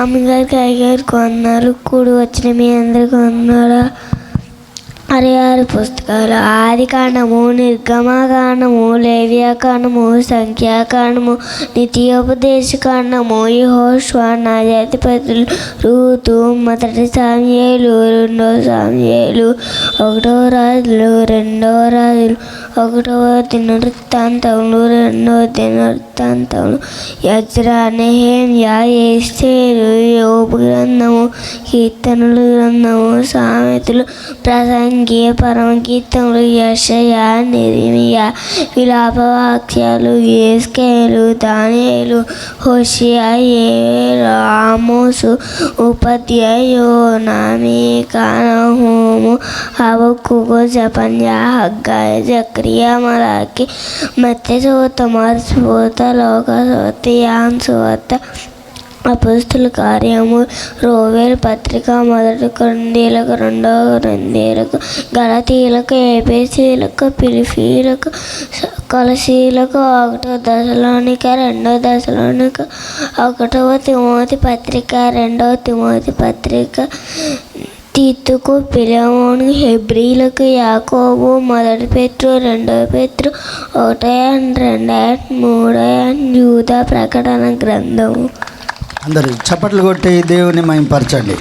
అమ్మగారికి అయ్యగారికి కొన్నారు కూడి వచ్చిన మీ అందరికీ వందనాలు హరిహర పుస్తకాలు. ఆదికాండము నిర్గమకాండము లేవ్యాకాండము సంఖ్యాకాండము నిత్యోపదేశకాండము యహోష్వా నాజాధిపతులు రూతు మొదటి సామ్యాలు రెండో సామ్యాలు ఒకటవ రాజులు రెండవ రాజులు ఒకటవ దినవృత్తాంతములు రెండవ దినవృత్తాంతములు యజ్రా నెహేమ్యా ఎస్తేరు యోబు గ్రంథము కీర్తనలు గ్రంథము సామెతలు ప్రసంగ పరమగీతములు యశయ నిరిమియ విలాపవాక్యాలు ఏస్కేలు దానియేలు హోషియా ఏ రామోసు ఉపాధ్యాయో నామీక కానహోము హబక్కుకు జపన్యా హగ్గాయ జక్రియా మలాకి మత్స్య సోత మర్చిపోత లోక సోత యాన్ సోత అపస్తుల కార్యము. రోవేల్ పత్రిక మొదటి కొరిందీలకు రెండవ కొరిందీలకు గలతీలకు ఏపీసీలకు పిలిఫీలకు కొలసీలకు ఒకటో దశలోనిక రెండవ దశలోనిక ఒకటవ తిమోతి పత్రిక రెండవ తిమోతి పత్రిక తీతుకు పిలవను హెబ్రీలకు యాకోబు మొదటి పెత్రు రెండవ పెత్రు ఒకటో అండ్ రెండో అండ్ మూడో అండ్ యూదా ప్రకటన గ్రంథము. అందరూ చప్పట్లు కొట్టి దేవుని మహింపరచండి.